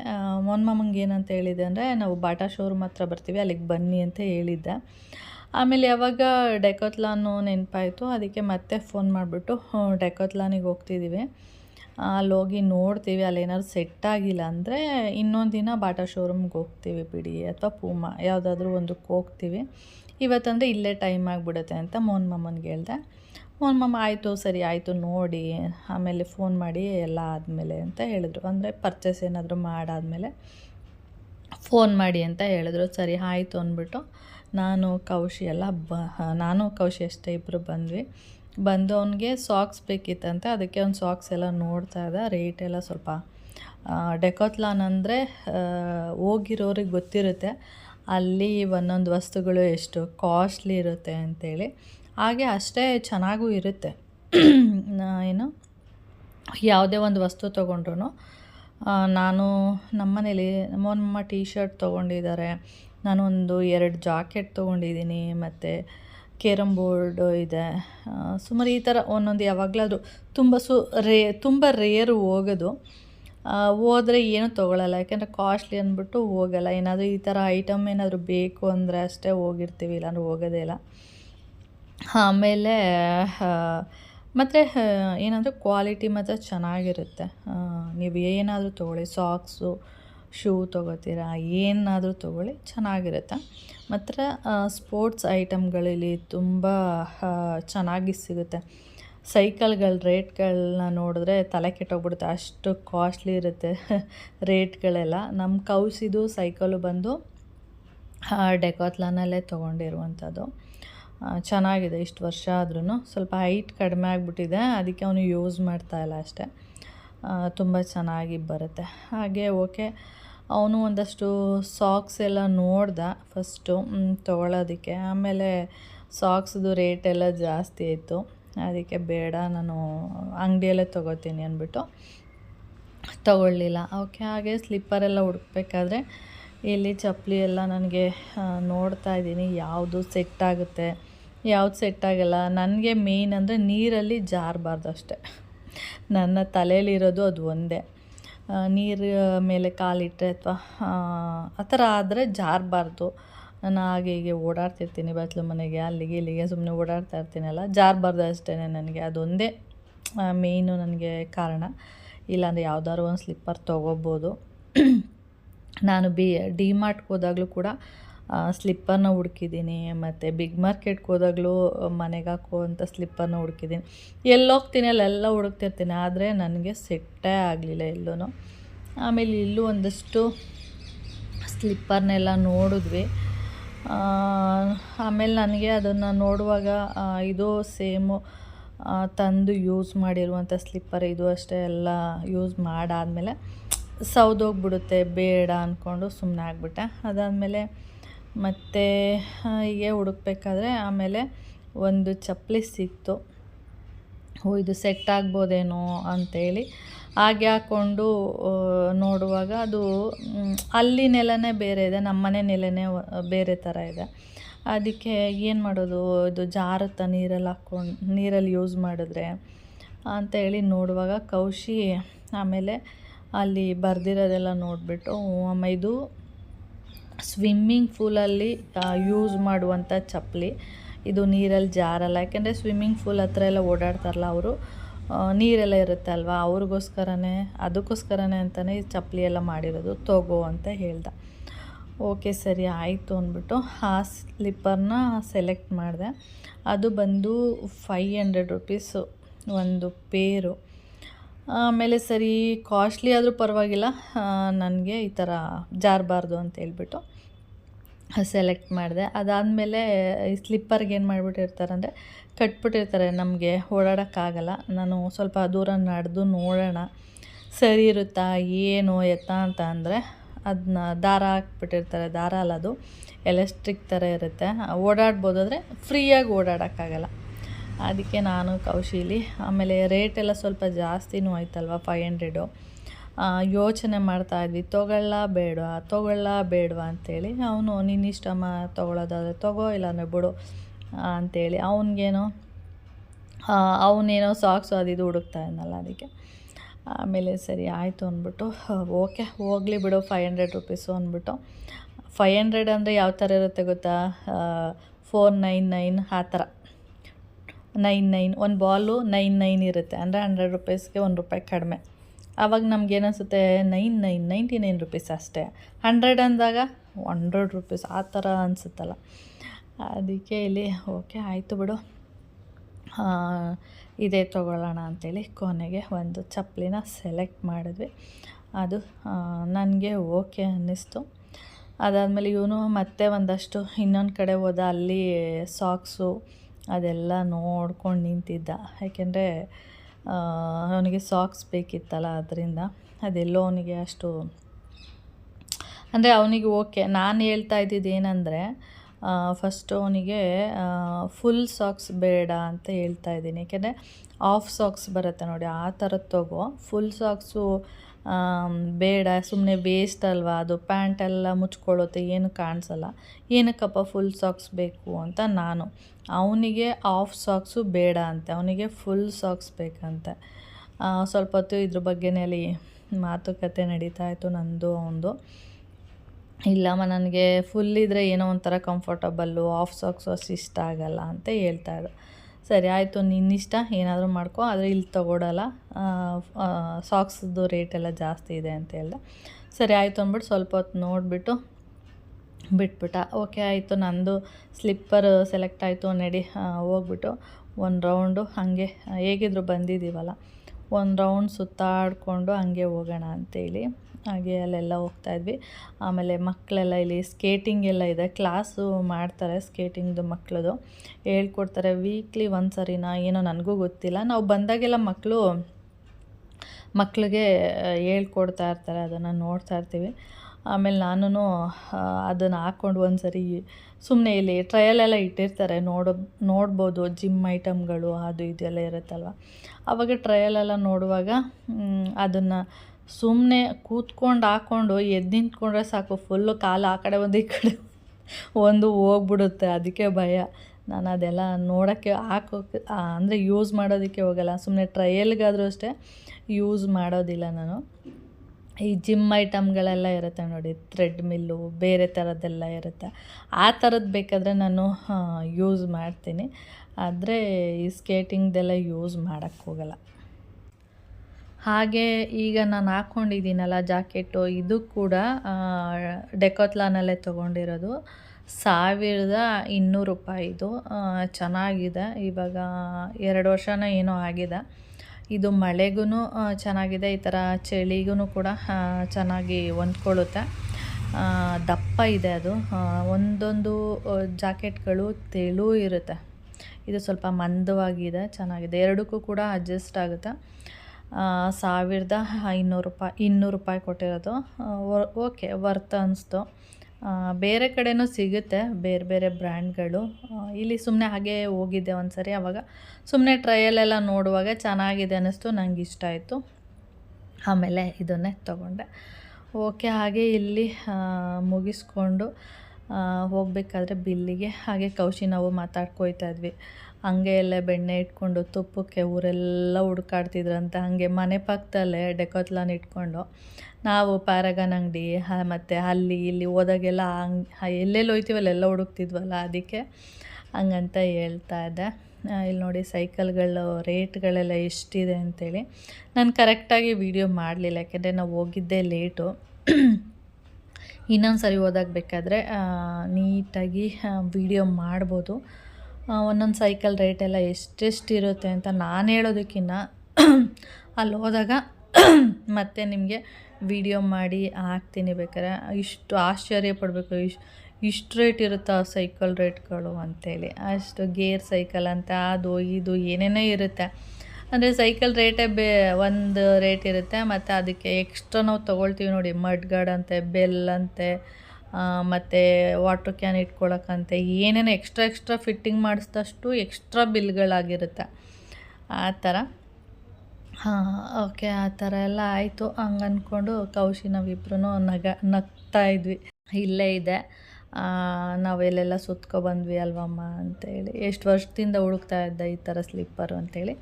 ಮೋನ್ ಮಾಮಂಗೆ ಏನಂತ ಹೇಳಿದೆ ಅಂದರೆ, ನಾವು ಬಾಟಾ ಶೋರೂಮ್ ಹತ್ರ ಬರ್ತೀವಿ, ಅಲ್ಲಿಗೆ ಬನ್ನಿ ಅಂತ ಹೇಳಿದ್ದೆ. ಆಮೇಲೆ ಯಾವಾಗ ಡೆಕೋತ್ಲಾನು ನೆನಪಾಯಿತು, ಅದಕ್ಕೆ ಮತ್ತೆ ಫೋನ್ ಮಾಡಿಬಿಟ್ಟು ಡೆಕೋತ್ಲಾನಿಗೆ ಹೋಗ್ತಿದ್ದೀವಿ ಅಲ್ಲಿ ಹೋಗಿ ನೋಡ್ತೀವಿ, ಅಲ್ಲಿ ಏನಾದ್ರು ಸೆಟ್ ಆಗಿಲ್ಲ ಅಂದರೆ, ಇನ್ನೊಂದು ದಿನ ಬಾಟಾ ಶೋರೂಮ್ಗೆ ಹೋಗ್ತೀವಿ ಬಿಡಿ, ಅಥವಾ ಪೂಮಾ ಯಾವುದಾದ್ರೂ ಒಂದಕ್ಕೆ ಹೋಗ್ತೀವಿ. ಇವತ್ತಂದರೆ ಇಲ್ಲೇ ಟೈಮ್ ಆಗಿಬಿಡುತ್ತೆ ಅಂತ ಮೋನ್ ಮಾಮನ್ಗೆ ಹೇಳ್ದೆ. ಮೋಹನ್ ಮಾಮ, ಆಯಿತು, ಸರಿ, ಆಯಿತು, ನೋಡಿ, ಆಮೇಲೆ ಫೋನ್ ಮಾಡಿ ಎಲ್ಲ ಆದಮೇಲೆ ಅಂತ ಹೇಳಿದ್ರು. ಅಂದರೆ ಪರ್ಚೇಸ್ ಏನಾದರೂ ಮಾಡಾದಮೇಲೆ ಫೋನ್ ಮಾಡಿ ಅಂತ ಹೇಳಿದ್ರು. ಸರಿ, ಆಯಿತು, ಅಂದ್ಬಿಟ್ಟು ನಾನು, ಕೌಶಿ ಎಲ್ಲ ಬ, ನಾನು, ಕೌಶಿ ಅಷ್ಟೇ ಇಬ್ಬರು ಬಂದ್ವಿ. ಬಂದು ಅವನಿಗೆ ಸಾಕ್ಸ್ ಬೇಕಿತ್ತಂತೆ ಅದಕ್ಕೆ ಅವ್ನು ಸಾಕ್ಸ್ ಎಲ್ಲ ನೋಡ್ತಾ ಇದ್ದ. ರೇಟ್ ಎಲ್ಲ ಸ್ವಲ್ಪ ಡೆಕೋತ್ಲಾನ್ ಅಂದರೆ ಹೋಗಿರೋರಿಗೆ ಗೊತ್ತಿರುತ್ತೆ. ಅಲ್ಲಿ ಒಂದೊಂದು ವಸ್ತುಗಳು ಎಷ್ಟು ಕಾಸ್ಟ್ಲಿ ಇರುತ್ತೆ ಅಂಥೇಳಿ ಹಾಗೆ ಅಷ್ಟೇ ಚೆನ್ನಾಗೂ ಇರುತ್ತೆ. ಏನು, ಯಾವುದೇ ಒಂದು ವಸ್ತು ತೊಗೊಂಡ್ರು ನಾನು ನಮ್ಮನೇಲಿ ನಮ್ಮಮ್ಮ ಟೀ ಶರ್ಟ್ ತೊಗೊಂಡಿದ್ದಾರೆ. ನಾನೊಂದು ಎರಡು ಜಾಕೆಟ್ ತೊಗೊಂಡಿದ್ದೀನಿ, ಮತ್ತು ಕೇರಮ್ ಬೋರ್ಡು ಇದೆ. ಸುಮಾರು ಈ ಥರ ಒಂದೊಂದು ಯಾವಾಗಲಾದರೂ ತುಂಬ ಸು, ರೇ, ತುಂಬ ರೇರು ಹೋಗೋದು. ಹೋದ್ರೆ ಏನೂ ತೊಗೊಳಲ್ಲ, ಯಾಕೆಂದರೆ ಕಾಸ್ಟ್ಲಿ ಅಂದ್ಬಿಟ್ಟು ಹೋಗಲ್ಲ. ಏನಾದರೂ ಈ ಥರ ಐಟಮ್ ಏನಾದರೂ ಬೇಕು ಅಂದರೆ ಅಷ್ಟೇ ಹೋಗಿರ್ತೀವಿ, ಇಲ್ಲಾಂದ್ರೆ ಹೋಗೋದೇ ಇಲ್ಲ. ಆಮೇಲೆ ಮತ್ತು ಏನಂದರೆ ಕ್ವಾಲಿಟಿ ಮಾತ್ರ ಚೆನ್ನಾಗಿರುತ್ತೆ. ನೀವು ಏನಾದರೂ ತೊಗೊಳ್ಳಿ ಸಾಕ್ಸು ಶೂ ತೊಗೋತೀರಾ, ಏನಾದರೂ ತೊಗೊಳ್ಳಿ, ಚೆನ್ನಾಗಿರುತ್ತೆ. ಮಾತ್ರ ಸ್ಪೋರ್ಟ್ಸ್ ಐಟಮ್ಗಳಲ್ಲಿ ತುಂಬ ಚೆನ್ನಾಗಿ ಸಿಗುತ್ತೆ. ಸೈಕಲ್ಗಳ ರೇಟ್ಗಳನ್ನ ನೋಡಿದ್ರೆ ತಲೆ ಕೆಟ್ಟೋಗ್ಬಿಡುತ್ತೆ, ಅಷ್ಟು ಕಾಸ್ಟ್ಲಿ ಇರುತ್ತೆ ರೇಟ್ಗಳೆಲ್ಲ ನಮ್ಮ ಕೌಸಿದು ಸೈಕಲು ಬಂದು ಡೆಕೋತ್ಲಾನಲ್ಲೇ ತೊಗೊಂಡಿರುವಂಥದ್ದು. ಚೆನ್ನಾಗಿದೆ ಇಷ್ಟು ವರ್ಷ ಆದ್ರೂ ಸ್ವಲ್ಪ ಹೈಟ್ ಕಡಿಮೆ ಆಗಿಬಿಟ್ಟಿದೆ. ಅದಕ್ಕೆ ಅವನು ಯೂಸ್ ಮಾಡ್ತಾ ಇಲ್ಲ ಅಷ್ಟೇ. ತುಂಬ ಚೆನ್ನಾಗಿ ಬರುತ್ತೆ. ಹಾಗೆ ಓಕೆ ಅವನು ಒಂದಷ್ಟು ಸಾಕ್ಸ್ ಎಲ್ಲ ನೋಡ್ದ ಫಸ್ಟು ತೊಗೊಳೋದಕ್ಕೆ. ಆಮೇಲೆ ಸಾಕ್ಸ್ದು ರೇಟ್ ಎಲ್ಲ ಜಾಸ್ತಿ ಆಯಿತು ಅದಕ್ಕೆ ಬೇಡ, ನಾನು ಅಂಗಡಿಯಲ್ಲೇ ತೊಗೋತೀನಿ ಅಂದ್ಬಿಟ್ಟು ತಗೊಳ್ಳಿಲ್ಲ. ಓಕೆ ಹಾಗೆ ಸ್ಲಿಪ್ಪರೆಲ್ಲ ಹುಡುಕ್ಬೇಕಾದ್ರೆ ಇಲ್ಲಿ ಚಪ್ಪಲಿ ಎಲ್ಲ ನನಗೆ ನೋಡ್ತಾ ಇದ್ದೀನಿ. ಯಾವುದು ಸೆಟ್ ಆಗುತ್ತೆ ಯಾವ್ದು ಸೆಟ್ ಆಗಲ್ಲ. ನನಗೆ ಮೇಯ್ನ್ ಅಂದರೆ ನೀರಲ್ಲಿ ಜಾರಬಾರ್ದು ಅಷ್ಟೆ. ನನ್ನ ತಲೆಯಲ್ಲಿರೋದು ಅದು ಒಂದೇ. ನೀರು ಮೇಲೆ ಕಾಲಿಟ್ಟರೆ ಅಥವಾ, ಆ ಥರ ಆದರೆ ಜಾರಬಾರ್ದು. ನಾನು ಹಾಗೆ ಹೀಗೆ ಓಡಾಡ್ತಿರ್ತೀನಿ ಬಚ್ಚಲು ಮನೆಗೆ, ಅಲ್ಲಿಗೆ ಇಲ್ಲಿಗೆ ಸುಮ್ಮನೆ ಓಡಾಡ್ತಾ ಇರ್ತೀನಲ್ಲ ಜಾರಬಾರ್ದು ಅಷ್ಟೇ ನನಗೆ. ಅದೊಂದೇ ಮೇಯ್ನು ನನಗೆ ಕಾರಣ. ಇಲ್ಲಾಂದರೆ ಯಾವ್ದಾದ್ರು ಒಂದು ಸ್ಲಿಪ್ಪರ್ ತೊಗೋಬೋದು. ನಾನು ಬಿ ಡಿ ಮಾರ್ಟ್ಗೆ ಹೋದಾಗಲೂ ಕೂಡ ಸ್ಲಿಪ್ಪರ್ನ ಹುಡ್ಕಿದ್ದೀನಿ, ಮತ್ತು ಬಿಗ್ ಮಾರ್ಕೆಟ್ಗೆ ಹೋದಾಗಲೂ ಮನೆಗೆ ಹಾಕುವಂಥ ಸ್ಲಿಪ್ಪರ್ನ ಹುಡ್ಕಿದ್ದೀನಿ. ಎಲ್ಲೋಗ್ತೀನಿ ಅಲ್ಲೆಲ್ಲ ಹುಡುಕ್ತಿರ್ತೀನಿ, ಆದರೆ ನನಗೆ ಸೆಟ್ಟೇ ಆಗಲಿಲ್ಲ ಎಲ್ಲೂ ಆಮೇಲೆ ಇಲ್ಲೂ ಒಂದಷ್ಟು ಸ್ಲಿಪ್ಪರ್ನೆಲ್ಲ ನೋಡಿದ್ವಿ. ಆಮೇಲೆ ನನಗೆ ಅದನ್ನು ನೋಡುವಾಗ ಇದು ಸೇಮು ತಂದು ಯೂಸ್ ಮಾಡಿರುವಂಥ ಸ್ಲಿಪ್ಪರ್ ಇದು ಅಷ್ಟೇ ಎಲ್ಲ ಯೂಸ್ ಮಾಡಾದಮೇಲೆ ಸೌದೋಗ್ಬಿಡುತ್ತೆ, ಬೇಡ ಅಂದ್ಕೊಂಡು ಸುಮ್ಮನೆ ಆಗಿಬಿಟ್ಟೆ. ಅದಾದಮೇಲೆ ಮತ್ತು ಹೀಗೆ ಹುಡುಕ್ಬೇಕಾದ್ರೆ ಆಮೇಲೆ ಒಂದು ಚಪ್ಪಲಿ ಸಿಕ್ತು. ಓ, ಇದು ಸೆಟ್ ಆಗ್ಬೋದೇನೋ ಅಂತೇಳಿ. ಹಾಗೆ ಹಾಕ್ಕೊಂಡು ನೋಡುವಾಗ ಅದು ಅಲ್ಲಿ ನೆಲನೇ ಬೇರೆ ಇದೆ ನಮ್ಮನೆ ನೆಲನೇ ಬೇರೆ ಥರ ಇದೆ. ಅದಕ್ಕೆ ಏನು ಮಾಡೋದು, ಇದು ಜಾರತ್ತ ನೀರಲ್ಲಿ ಹಾಕ್ಕೊಂಡು, ನೀರಲ್ಲಿ ಯೂಸ್ ಮಾಡಿದ್ರೆ ಅಂತ ಹೇಳಿ ನೋಡುವಾಗ ಕೌಶಿ ಆಮೇಲೆ ಅಲ್ಲಿ ಬರೆದಿರೋದೆಲ್ಲ ನೋಡಿಬಿಟ್ಟು ಅಮ್ಮ ಇದು ಸ್ವಿಮ್ಮಿಂಗ್ ಫೂಲಲ್ಲಿ ಯೂಸ್ ಮಾಡುವಂಥ ಚಪ್ಪಲಿ. ಇದು ನೀರಲ್ಲಿ ಜಾರಲ್ಲ. ಯಾಕೆಂದರೆ ಸ್ವಿಮ್ಮಿಂಗ್ ಫೂಲ್ ಹತ್ರ ಎಲ್ಲ ಓಡಾಡ್ತಾರಲ್ಲ ಅವರು ನೀರೆಲ್ಲ ಇರುತ್ತೆ ಅಲ್ವಾ? ಅವ್ರಿಗೋಸ್ಕರನೇ, ಅದಕ್ಕೋಸ್ಕರನೇ ಅಂತಲೇ ಈ ಚಪ್ಪಲಿ ಎಲ್ಲ ಮಾಡಿರೋದು. ತಗೋ ಅಂತ ಹೇಳ್ದ. ಓಕೆ, ಸರಿ, ಆಯಿತು ಅಂದ್ಬಿಟ್ಟು ಆ ಸ್ಲಿಪ್ಪರ್ನ ಸೆಲೆಕ್ಟ್ ಮಾಡಿದೆ. ಅದು ಬಂದು ಫೈ ಹಂಡ್ರೆಡ್ ರುಪೀಸು ಒಂದು ಪೇರು. ಆಮೇಲೆ ಸರಿ ಕಾಸ್ಟ್ಲಿ ಆದರೂ ಪರವಾಗಿಲ್ಲ. ನನಗೆ ಈ ಥರ ಜಾರಬಾರ್ದು ಅಂತ ಹೇಳ್ಬಿಟ್ಟು ಸೆಲೆಕ್ಟ್ ಮಾಡಿದೆ. ಅದಾದಮೇಲೆ ಈ ಸ್ಲಿಪ್ಪರ್ಗೆ ಏನು ಮಾಡಿಬಿಟ್ಟಿರ್ತಾರೆ ಅಂದರೆ ಕಟ್ಬಿಟ್ಟಿರ್ತಾರೆ ನಮಗೆ ಓಡಾಡೋಕ್ಕಾಗಲ್ಲ. ನಾನು ಸ್ವಲ್ಪ ದೂರ ನಡೆದು ನೋಡೋಣ, ಸರಿ ಇರುತ್ತಾ, ಏನು, ಎತ್ತ ಅಂತ ಅಂದರೆ ಅದನ್ನ ದಾರ ಹಾಕ್ಬಿಟ್ಟಿರ್ತಾರೆ. ದಾರ ಅಲ್ಲ ಅದು ಎಲೆಕ್ಟ್ರಿಕ್ ಥರ ಇರುತ್ತೆ. ಓಡಾಡ್ಬೋದು ಆದರೆ ಫ್ರೀಯಾಗಿ ಓಡಾಡೋಕ್ಕಾಗಲ್ಲ. ಅದಕ್ಕೆ ನಾನು ಕೌಶಿಲಿ, ಆಮೇಲೆ ರೇಟ್ ಎಲ್ಲ ಸ್ವಲ್ಪ ಜಾಸ್ತಿನೂ ಆಯ್ತಲ್ವ ಫೈವ್ ಹಂಡ್ರೆಡು ಯೋಚನೆ ಮಾಡ್ತಾ ಇದ್ವಿ, ತೊಗೊಳ್ಳ ಬೇಡವಾ ತೊಗೊಳ್ಳ ಬೇಡವಾ ಅಂಥೇಳಿ ಅವನು, ನಿನ್ನ ಇಷ್ಟಮ್ಮ ತೊಗೊಳೋದಾದ್ರೆ ತೊಗೋ, ಇಲ್ಲಾಂದರೆ ಬಿಡು ಅಂಥೇಳಿ ಅವನಿಗೇನೋ ಅವನೇನೋ ಸಾಕ್ಸು ಅದು ಇದು ಹುಡುಕ್ತಾ ಇದ್ನಲ್ಲ ಅದಕ್ಕೆ. ಆಮೇಲೆ ಸರಿ, ಆಯಿತು ಅಂದ್ಬಿಟ್ಟು, ಓಕೆ, ಹೋಗಲಿ ಬಿಡು ಫೈವ್ ಹಂಡ್ರೆಡ್ ರುಪೀಸು ಅಂದ್ಬಿಟ್ಟು. ಫೈವ್ ಹಂಡ್ರೆಡ್ ಅಂದರೆ ಯಾವ ಥರ ಇರುತ್ತೆ ಗೊತ್ತಾ? ಫೋರ್ ನೈನ್ ನೈನ್ ಆ ಥರ. ನೈನ್ ನೈನ್ ಒಂದು ಬಾಲು ನೈನ್ ನೈನ್ ಇರುತ್ತೆ, ಅಂದರೆ ಹಂಡ್ರೆಡ್ ರುಪೀಸ್ಗೆ ಒಂದು ರೂಪಾಯಿ ಕಡಿಮೆ. ಆವಾಗ ನಮ್ಗೆ ಏನಿಸುತ್ತೆ, nine nine ninety nine rupees ಅಷ್ಟೇ. ಹಂಡ್ರೆಡ್ ಅಂದಾಗ ಹಂಡ್ರೆಡ್ ರುಪೀಸ್, ಆ ಥರ ಅನಿಸುತ್ತಲ್ಲ. ಅದಕ್ಕೆ ಇಲ್ಲಿ, ಓಕೆ, ಆಯಿತು ಬಿಡು. ಇದೇ ತೊಗೊಳ್ಳೋಣ ಅಂತೇಳಿ ಕೊನೆಗೆ ಒಂದು ಚಪ್ಪಲಿನ ಸೆಲೆಕ್ಟ್ ಮಾಡಿದ್ವಿ. ಅದು ನನಗೆ ಓಕೆ ಅನ್ನಿಸ್ತು. ಅದಾದಮೇಲೆ ಇವನು ಮತ್ತೆ ಒಂದಷ್ಟು ಇನ್ನೊಂದು ಕಡೆ ಹೋದ, ಅಲ್ಲಿ ಸಾಕ್ಸು ಅದೆಲ್ಲ ನೋಡ್ಕೊಂಡು ನಿಂತಿದ್ದ. ಯಾಕೆಂದರೆ ಅವನಿಗೆ ಸಾಕ್ಸ್ ಬೇಕಿತ್ತಲ್ಲ, ಅದರಿಂದ ಅದೆಲ್ಲೋ ಅವನಿಗೆ ಅಷ್ಟು, ಅಂದರೆ ಅವನಿಗೆ ಓಕೆ ನಾನು ಹೇಳ್ತಾ ಇದ್ದಿದ್ದು ಏನಂದರೆ ಫಸ್ಟು ಅವನಿಗೆ ಫುಲ್ ಸಾಕ್ಸ್ ಬೇಡ ಅಂತ ಹೇಳ್ತಾ ಇದ್ದೀನಿ. ಏಕೆಂದರೆ ಆಫ್ ಸಾಕ್ಸ್ ಬರುತ್ತೆ ನೋಡಿ, ಆ ಥರದ್ದು ತಗೋ. ಫುಲ್ ಸಾಕ್ಸು ಬೇಡ ಸುಮ್ಮನೆ ವೇಸ್ಟ್ ಅಲ್ವಾ? ಅದು ಪ್ಯಾಂಟ್ ಎಲ್ಲ ಮುಚ್ಕೊಳ್ಳುತ್ತೆ ಏನು ಕಾಣಿಸಲ್ಲ. ಏನಕ್ಕಪ್ಪ ಫುಲ್ ಸಾಕ್ಸ್ ಬೇಕು ಅಂತ ನಾನು. ಅವನಿಗೆ ಆಫ್ ಸಾಕ್ಸು ಬೇಡ ಅಂತೆ. ಅವನಿಗೆ ಫುಲ್ ಸಾಕ್ಸ್ ಬೇಕಂತೆ. ಸ್ವಲ್ಪ ಹೊತ್ತು ಇದ್ರ ಬಗ್ಗೆನೇ ಅಲ್ಲಿ ಮಾತುಕತೆ ನಡೀತಾ ಇತ್ತು ನಂದು, ಅವನದು. ಇಲ್ಲಮ್ಮ, ನನಗೆ ಫುಲ್ ಇದ್ದರೆ ಏನೋ ಒಂಥರ ಕಂಫರ್ಟಬಲ್ಲು ಆಫ್ ಸಾಕ್ಸು ಅಷ್ಟು ಇಷ್ಟ ಆಗಲ್ಲ ಅಂತ ಹೇಳ್ತಾ ಇದ್ದ. ಸರಿ, ಆಯಿತು ನಿನ್ನಿಷ್ಟ ಏನಾದರೂ ಮಾಡ್ಕೊ, ಆದರೆ ಇಲ್ಲಿ ತೊಗೊಡಲ್ಲ ಸಾಕ್ಸ್ದು ರೇಟ್ ಎಲ್ಲ ಜಾಸ್ತಿ ಇದೆ ಅಂತ ಹೇಳ್ದೆ. ಸರಿ, ಆಯಿತು ಅಂದ್ಬಿಟ್ಟು ಸ್ವಲ್ಪ ಹೊತ್ತು ನೋಡಿಬಿಟ್ಟು ಬಿಟ್ಬಿಟ್ಟ. ಓಕೆ ಆಯಿತು, ನಂದು ಸ್ಲಿಪ್ಪರ್ ಸೆಲೆಕ್ಟ್ ಆಯಿತು, ನಡಿ ಹೋಗ್ಬಿಟ್ಟು ಒಂದು ರೌಂಡು ಹಾಗೆ, ಹೇಗಿದ್ರು ಬಂದಿದ್ದೀವಲ್ಲ ಒಂದು ರೌಂಡ್ ಸುತ್ತಾಡಿಕೊಂಡು ಹಂಗೆ ಹೋಗೋಣ ಅಂತೇಳಿ. ಹಾಗೆ ಅಲ್ಲೆಲ್ಲ ಹೋಗ್ತಾಯಿದ್ವಿ ಆಮೇಲೆ ಮಕ್ಕಳೆಲ್ಲ ಇಲ್ಲಿ ಸ್ಕೇಟಿಂಗ್ ಎಲ್ಲ ಇದೆ. ಕ್ಲಾಸು ಮಾಡ್ತಾರೆ ಸ್ಕೇಟಿಂಗ್ದು ಮಕ್ಕಳದು ಹೇಳ್ಕೊಡ್ತಾರೆ ವೀಕ್ಲಿ ಒಂದು ಸರಿನಾ ಏನೋ ನನಗೂ ಗೊತ್ತಿಲ್ಲ. ನಾವು ಬಂದಾಗೆಲ್ಲ ಮಕ್ಕಳು ಮಕ್ಕಳಿಗೆ ಹೇಳ್ಕೊಡ್ತಾ ಇರ್ತಾರೆ, ಅದನ್ನು ನೋಡ್ತಾ ಇರ್ತೀವಿ. ಆಮೇಲೆ ನಾನು ಅದನ್ನು ಹಾಕ್ಕೊಂಡು ಒಂದು ಸರಿ ಸುಮ್ಮನೆ ಇಲ್ಲಿ ಟ್ರಯಲೆಲ್ಲ ಇಟ್ಟಿರ್ತಾರೆ. ನೋಡೋ, ನೋಡ್ಬೋದು ಜಿಮ್ ಐಟಮ್ಗಳು ಅದು ಇದೆಲ್ಲ ಇರುತ್ತಲ್ವ. ಆವಾಗ ಟ್ರಯಲೆಲ್ಲ ನೋಡುವಾಗ ಅದನ್ನು ಸುಮ್ಮನೆ ಕೂತ್ಕೊಂಡು ಹಾಕ್ಕೊಂಡು ಎದ್ದು ನಿಂತ್ಕೊಂಡ್ರೆ ಸಾಕು ಫುಲ್ಲು ಕಾಲು ಆ ಕಡೆ ಒಂದು ಈ ಕಡೆ ಒಂದು ಹೋಗ್ಬಿಡುತ್ತೆ. ಅದಕ್ಕೆ ಭಯ. ನಾನು ಅದೆಲ್ಲ ನೋಡೋಕ್ಕೆ ಹಾಕೋಕ್ಕೆ ಅಂದರೆ ಯೂಸ್ ಮಾಡೋದಕ್ಕೆ ಹೋಗಲ್ಲ. ಸುಮ್ಮನೆ ಟ್ರಯಲ್ಗಾದರೂ ಅಷ್ಟೇ ಯೂಸ್ ಮಾಡೋದಿಲ್ಲ ನಾನು. ಈ ಜಿಮ್ ಐಟಮ್ಗಳೆಲ್ಲ ಇರುತ್ತೆ ನೋಡಿ ಥ್ರೆಡ್ ಮಿಲ್ಲು ಬೇರೆ ಥರದ್ದೆಲ್ಲ ಇರುತ್ತೆ. ಆ ಥರದ್ದು ಬೇಕಾದರೆ ನಾನು ಯೂಸ್ ಮಾಡ್ತೀನಿ. ಆದರೆ ಈ ಸ್ಕೇಟಿಂಗ್ದೆಲ್ಲ ಯೂಸ್ ಮಾಡೋಕ್ಕೆ ಹೋಗಲ್ಲ. ಹಾಗೆ ಈಗ ನಾನು ಹಾಕ್ಕೊಂಡಿದ್ದೀನಲ್ಲ ಜಾಕೆಟು, ಇದು ಕೂಡ ಡೆಕೋತ್ಲಾನಲ್ಲೇ ತೊಗೊಂಡಿರೋದು. ಸಾವಿರದ ಇನ್ನೂರು ರೂಪಾಯಿದು ಚೆನ್ನಾಗಿದೆ. ಇವಾಗ ಎರಡು ವರ್ಷನ ಏನೋ ಆಗಿದೆ. ಇದು ಮಳೆಗೂ ಚೆನ್ನಾಗಿದೆ. ಈ ಥರ ಚಳಿಗೂ ಕೂಡ ಚೆನ್ನಾಗಿ ಹೊಂದ್ಕೊಳ್ಳುತ್ತೆ. ದಪ್ಪ ಇದೆ ಅದು. ಒಂದೊಂದು ಜಾಕೆಟ್ಗಳು ತೆಳು ಇರುತ್ತೆ. ಇದು ಸ್ವಲ್ಪ ಮಂದವಾಗಿದೆ, ಚೆನ್ನಾಗಿದೆ. ಎರಡಕ್ಕೂ ಕೂಡ ಅಡ್ಜಸ್ಟ್ ಆಗುತ್ತೆ. ಸಾವಿರದ ಐನೂರು ರೂಪಾಯಿ, ಇನ್ನೂರು ರೂಪಾಯಿ ಕೊಟ್ಟಿರೋದು. ಓಕೆ, ವರ್ತ್ ಅನ್ನಿಸ್ತು ಬೇರೆ ಕಡೆನೂ ಸಿಗುತ್ತೆ, ಬೇರೆ ಬೇರೆ ಬ್ರ್ಯಾಂಡ್ಗಳು. ಇಲ್ಲಿ ಸುಮ್ಮನೆ ಹಾಗೆ ಹೋಗಿದ್ದೆ ಒಂದು ಸರಿ ಆವಾಗ ಸುಮ್ಮನೆ ಟ್ರಯಲೆಲ್ಲ ನೋಡುವಾಗ ಚೆನ್ನಾಗಿದೆ ಅನ್ನಿಸ್ತು, ನಂಗೆ ಇಷ್ಟ ಆಯಿತು. ಆಮೇಲೆ ಇದನ್ನೇ ತೊಗೊಂಡೆ. ಓಕೆ, ಹಾಗೆ ಇಲ್ಲಿ ಮುಗಿಸ್ಕೊಂಡು ಹೋಗಬೇಕಾದ್ರೆ ಬಿಲ್ಲಿಗೆ, ಹಾಗೆ ಕೌಶಿ ನಾವು ಮಾತಾಡ್ಕೊಯ್ತಾ ಇದ್ವಿ. ಹಂಗೆ ಎಲ್ಲ ಬೆಣ್ಣೆ ಇಟ್ಕೊಂಡು ತುಪ್ಪಕ್ಕೆ ಊರೆಲ್ಲ ಹುಡ್ಕಾಡ್ತಿದ್ರಂತೆ. ಹಾಗೆ ಮನೆ ಪಕ್ಕದಲ್ಲೇ ಡೆಕೋತ್ಲಾನ್ ಇಟ್ಕೊಂಡು ನಾವು ಪ್ಯಾರಗನ್ ಅಂಗಡಿ ಮತ್ತು ಅಲ್ಲಿ ಇಲ್ಲಿ ಹೋದಾಗೆಲ್ಲ ಹಂಗೆ ಎಲ್ಲೆಲ್ಲಿ ಹೋಯ್ತೀವಲ್ಲ ಎಲ್ಲ ಹುಡುಕ್ತಿದ್ವಲ್ಲ ಅದಕ್ಕೆ ಹಂಗಂತ ಹೇಳ್ತಾ ಇದ್ದೆ. ಇಲ್ಲಿ ನೋಡಿ ಸೈಕಲ್ಗಳು, ರೇಟ್ಗಳೆಲ್ಲ ಎಷ್ಟಿದೆ ಅಂತೇಳಿ. ನಾನು ಕರೆಕ್ಟಾಗಿ ವಿಡಿಯೋ ಮಾಡಲಿಲ್ಲ, ಯಾಕೆಂದರೆ ನಾವು ಹೋಗಿದ್ದೆ ಲೇಟು. ಇನ್ನೊಂದು ಸರಿ ಹೋದಾಗ ಬೇಕಾದರೆ ನೀಟಾಗಿ ವಿಡಿಯೋ ಮಾಡ್ಬೋದು. ಒಂದೊಂದು ಸೈಕಲ್ ರೇಟೆಲ್ಲ ಎಷ್ಟೆಷ್ಟು ಇರುತ್ತೆ ಅಂತ ನಾನು ಹೇಳೋದಕ್ಕಿಂತ ಅಲ್ಲಿ ಹೋದಾಗ ಮತ್ತೆ ನಿಮಗೆ ವಿಡಿಯೋ ಮಾಡಿ ಹಾಕ್ತೀನಿ ಬೇಕಾದ್ರೆ. ಇಷ್ಟು ಆಶ್ಚರ್ಯ ಪಡಬೇಕು. ಇಷ್ಟು ಇಷ್ಟು ರೇಟ್ ಇರುತ್ತಾ ಸೈಕಲ್ ರೇಟ್ಗಳು ಅಂತೇಳಿ. ಅಷ್ಟು ಗೇರ್ ಸೈಕಲ್ ಅಂತ, ಅದು, ಇದು, ಏನೇನೋ ಇರುತ್ತೆ. ಅಂದರೆ ಸೈಕಲ್ ರೇಟೇ ಬೇ, ಒಂದು ರೇಟ್ ಇರುತ್ತೆ, ಮತ್ತು ಅದಕ್ಕೆ ಎಕ್ಸ್ಟ್ರಾ ನಾವು ತೊಗೊಳ್ತೀವಿ ನೋಡಿ. ಮಡ್ಗಾಡ್ ಅಂತೆ ಬೆಲ್ ಅಂತೆ ಮತ್ತು ವಾಟ್ರ್ ಕ್ಯಾನ್ ಇಟ್ಕೊಳಕ್ಕಂತೆ ಏನೇನು ಎಕ್ಸ್ಟ್ರಾ ಎಕ್ಸ್ಟ್ರಾ ಫಿಟ್ಟಿಂಗ್ ಮಾಡಿಸಿದಷ್ಟು ಎಕ್ಸ್ಟ್ರಾ ಬಿಲ್ಗಳಾಗಿರುತ್ತೆ. ಆ ಥರ ಹಾಂ, ಓಕೆ, ಆ ಥರ ಎಲ್ಲ ಆಯಿತು. ಹಂಗೆ ಅಂದ್ಕೊಂಡು ಕೌಶಿ ನಾವಿಬ್ರು ನಗ, ನಗ್ತಾ ಇದ್ವಿ. ಇಲ್ಲೇ ಇದೆ. ನಾವೆಲ್ಲೆಲ್ಲ ಸುತ್ಕೊ ಬಂದ್ವಿ ಅಲ್ವಮ್ಮ ಅಂತೇಳಿ. ಎಷ್ಟು ವರ್ಷದಿಂದ ಹುಡುಕ್ತಾ ಇದ್ದೆ ಈ ಥರ ಸ್ಲಿಪ್ಪರು ಅಂತೇಳಿ.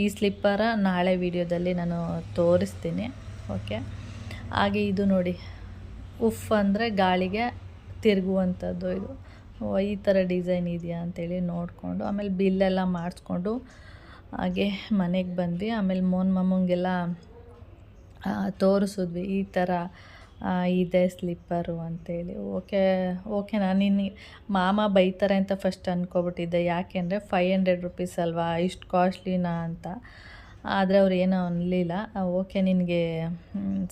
ಈ ಸ್ಲಿಪ್ಪರ ನಾಳೆ ವಿಡಿಯೋದಲ್ಲಿ ನಾನು ತೋರಿಸ್ತೀನಿ. ಓಕೆ? ಹಾಗೆ ಇದು ನೋಡಿ. ಉಫ್ ಅಂದರೆ ಗಾಳಿಗೆ ತಿರುಗುವಂಥದ್ದು ಇದು. ಈ ಥರ ಡಿಸೈನ್ ಇದೆಯಾ ಅಂತೇಳಿ ನೋಡಿಕೊಂಡು, ಆಮೇಲೆ ಬಿಲ್ಲೆಲ್ಲ ಮಾಡಿಸ್ಕೊಂಡು ಹಾಗೆ ಮನೆಗೆ ಬಂದ್ವಿ. ಆಮೇಲೆ ಮೋನ್ ಮಮ್ಮಂಗೆಲ್ಲ ತೋರಿಸಿದ್ವಿ, ಈ ಥರ ಇದೆ ಸ್ಲಿಪ್ಪರು ಅಂತೇಳಿ. ಓಕೆ ಓಕೆ ನಾನು ನಿನ್ನ, ಮಾಮ ಬೈತಾರೆ ಅಂತ ಫಸ್ಟ್ ಅಂದ್ಕೊಬಿಟ್ಟಿದ್ದೆ ಯಾಕೆಂದರೆ ಫೈವ್ ಹಂಡ್ರೆಡ್ ರುಪೀಸ್ ಅಲ್ವಾ, ಇಷ್ಟು ಕಾಸ್ಟ್ಲಿನಾ ಅಂತ. ಆದರೆ ಅವ್ರು ಏನೂ ಅನ್ನಲಿಲ್ಲ ಓಕೆ, ನಿನಗೆ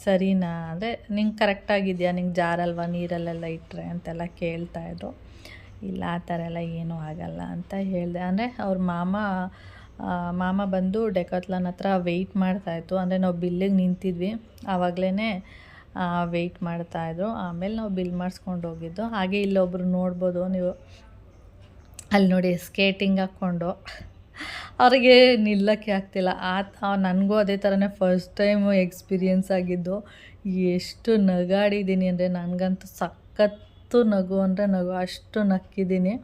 ಸರಿನಾ? ಅಂದರೆ, ನಿಂಗೆ ಕರೆಕ್ಟಾಗಿದೆಯಾ ನಿಂಗೆ ಜಾರಲ್ವಾ? ನೀರಲ್ಲೆಲ್ಲ ಇಟ್ಟರೆ ಅಂತೆಲ್ಲ ಕೇಳ್ತಾಯಿದ್ರು ಇಲ್ಲ, ಆ ಥರ ಎಲ್ಲ ಏನೂ ಆಗಲ್ಲ ಅಂತ ಹೇಳಿದೆ. ಅಂದರೆ, ಅವ್ರ ಮಾಮ ಮಾಮ ಬಂದು ಡೆಕೋತ್ಲನ್ ಹತ್ರ ವೆಯ್ಟ್ ಮಾಡ್ತಾಯಿತ್ತು ಅಂದರೆ, ನಾವು ಬಿಲ್ಲಿಗೆ ನಿಂತಿದ್ವಿ. ಆವಾಗಲೇ ವೆಯ್ಟ್ ಮಾಡ್ತಾಯಿದ್ರು ಆಮೇಲೆ ನಾವು ಬಿಲ್ ಮಾಡಿಸ್ಕೊಂಡು ಹೋಗಿದ್ದು. ಹಾಗೆ ಇಲ್ಲೊಬ್ರು ನೋಡ್ಬೋದು. ನೀವು, ಅಲ್ಲಿ ನೋಡಿ ಸ್ಕೇಟಿಂಗ್ ಹಾಕ್ಕೊಂಡು. ಅವ್ರಿಗೆ ನಿಲ್ಲಕ್ಕೆ ಆಗ್ತಿಲ್ಲ. ಆ, ನನಗೂ ಅದೇ ಥರನೇ ಫಸ್ಟ್ ಟೈಮು ಎಕ್ಸ್ಪೀರಿಯೆನ್ಸ್ ಆಗಿದ್ದು. ಎಷ್ಟು ನಗಾಡಿದ್ದೀನಿ ಅಂದರೆ ನನಗಂತೂ ಸಖತ್ತು ನಗು ಅಂದರೆ ನಗು, ಅಷ್ಟು ನಕ್ಕಿದ್ದೀನಿ.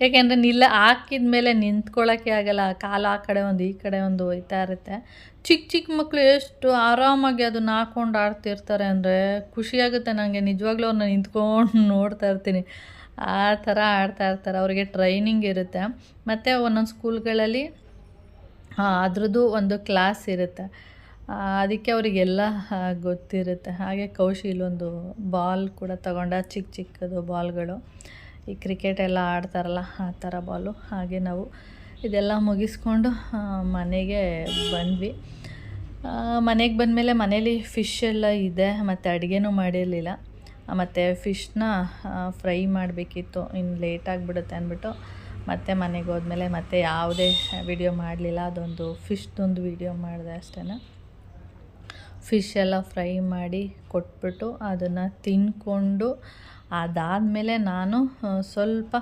ಯಾಕೆಂದರೆ ನಿಲ್ಲ ಹಾಕಿದ ಮೇಲೆ ನಿಂತ್ಕೊಳ್ಳೋಕ್ಕೆ ಆಗಲ್ಲ ಕಾಲು ಆ ಕಡೆ ಒಂದು, ಈ ಕಡೆ ಒಂದು ಹೋಯ್ತಾ ಇರುತ್ತೆ. ಚಿಕ್ಕ ಚಿಕ್ಕ ಮಕ್ಕಳು ಎಷ್ಟು ಆರಾಮಾಗಿ ಅದನ್ನ ಹಾಕ್ಕೊಂಡು ಆಡ್ತಿರ್ತಾರೆ ಅಂದರೆ ಖುಷಿಯಾಗುತ್ತೆ ನನಗೆ ನಿಜವಾಗ್ಲೂ ಅವ್ರನ್ನ ನಿಂತ್ಕೊಂಡು ನೋಡ್ತಾ ಇರ್ತೀನಿ. ಆ ಥರ ಆಡ್ತಾ ಇರ್ತಾರೆ, ಅವರಿಗೆ ಟ್ರೈನಿಂಗ್ ಇರುತ್ತೆ. ಮತ್ತು ಒಂದೊಂದು ಸ್ಕೂಲ್ಗಳಲ್ಲಿ ಅದ್ರದ್ದು ಒಂದು ಕ್ಲಾಸ್ ಇರುತ್ತೆ. ಅದಕ್ಕೆ ಅವರಿಗೆಲ್ಲ ಗೊತ್ತಿರುತ್ತೆ. ಹಾಗೆ ಕೌಶಿಲ್ ಒಂದು ಬಾಲ್ ಕೂಡ ತಗೊಂಡ ಚಿಕ್ಕ ಚಿಕ್ಕದು ಬಾಲ್ಗಳು ಈ ಕ್ರಿಕೆಟ್ ಎಲ್ಲ ಆಡ್ತಾರಲ್ಲ, ಆ ಥರ ಬಾಲು ಹಾಗೆ ನಾವು ಇದೆಲ್ಲ ಮುಗಿಸ್ಕೊಂಡು ಮನೆಗೆ ಬಂದ್ವಿ. ಮನೆಗೆ ಬಂದಮೇಲೆ ಮನೇಲಿ ಫಿಶ್ ಎಲ್ಲ ಇದೆ, ಮತ್ತು ಅಡುಗೆನೂ ಮಾಡಿರಲಿಲ್ಲ. ಮತ್ತು ಫಿಶ್ನ ಫ್ರೈ ಮಾಡಬೇಕಿತ್ತು. ಇನ್ನು ಲೇಟ್ ಆಗಿಬಿಡುತ್ತೆ ಅಂದ್ಬಿಟ್ಟು ಮತ್ತೆ ಮನೆಗೆ ಹೋದ್ಮೇಲೆ ಮತ್ತೆ ಯಾವುದೇ ವಿಡಿಯೋ ಮಾಡಲಿಲ್ಲ. ಅದೊಂದು ಫಿಶ್ದೊಂದು ವಿಡಿಯೋ ಮಾಡಿದೆ ಅಷ್ಟೇ ಫಿಶ್ ಎಲ್ಲ ಫ್ರೈ ಮಾಡಿ ಕೊಟ್ಬಿಟ್ಟು ಅದನ್ನು ತಿಂದ್ಕೊಂಡು ಅದಾದಮೇಲೆ ನಾನು ಸ್ವಲ್ಪ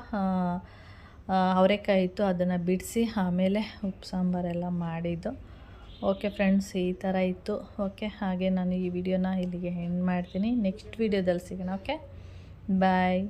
ಅವರೆಕಾಯಿ ಇತ್ತು ಅದನ್ನು ಬಿಡಿಸಿ ಆಮೇಲೆ ಉಪ್ಪು ಸಾಂಬಾರೆಲ್ಲ ಮಾಡಿದ್ದು. ಓಕೆ ಫ್ರೆಂಡ್ಸ್, ಈ ಥರ ಇತ್ತು. ಓಕೆ, ಹಾಗೆ ನಾನು ಈ ವಿಡಿಯೋನ ಇಲ್ಲಿಗೆ ಎಂಡ್ ಮಾಡ್ತೀನಿ. ನೆಕ್ಸ್ಟ್ ವಿಡಿಯೋದಲ್ಲಿ ಸಿಗೋಣ, ಓಕೆ? ಬಾಯ್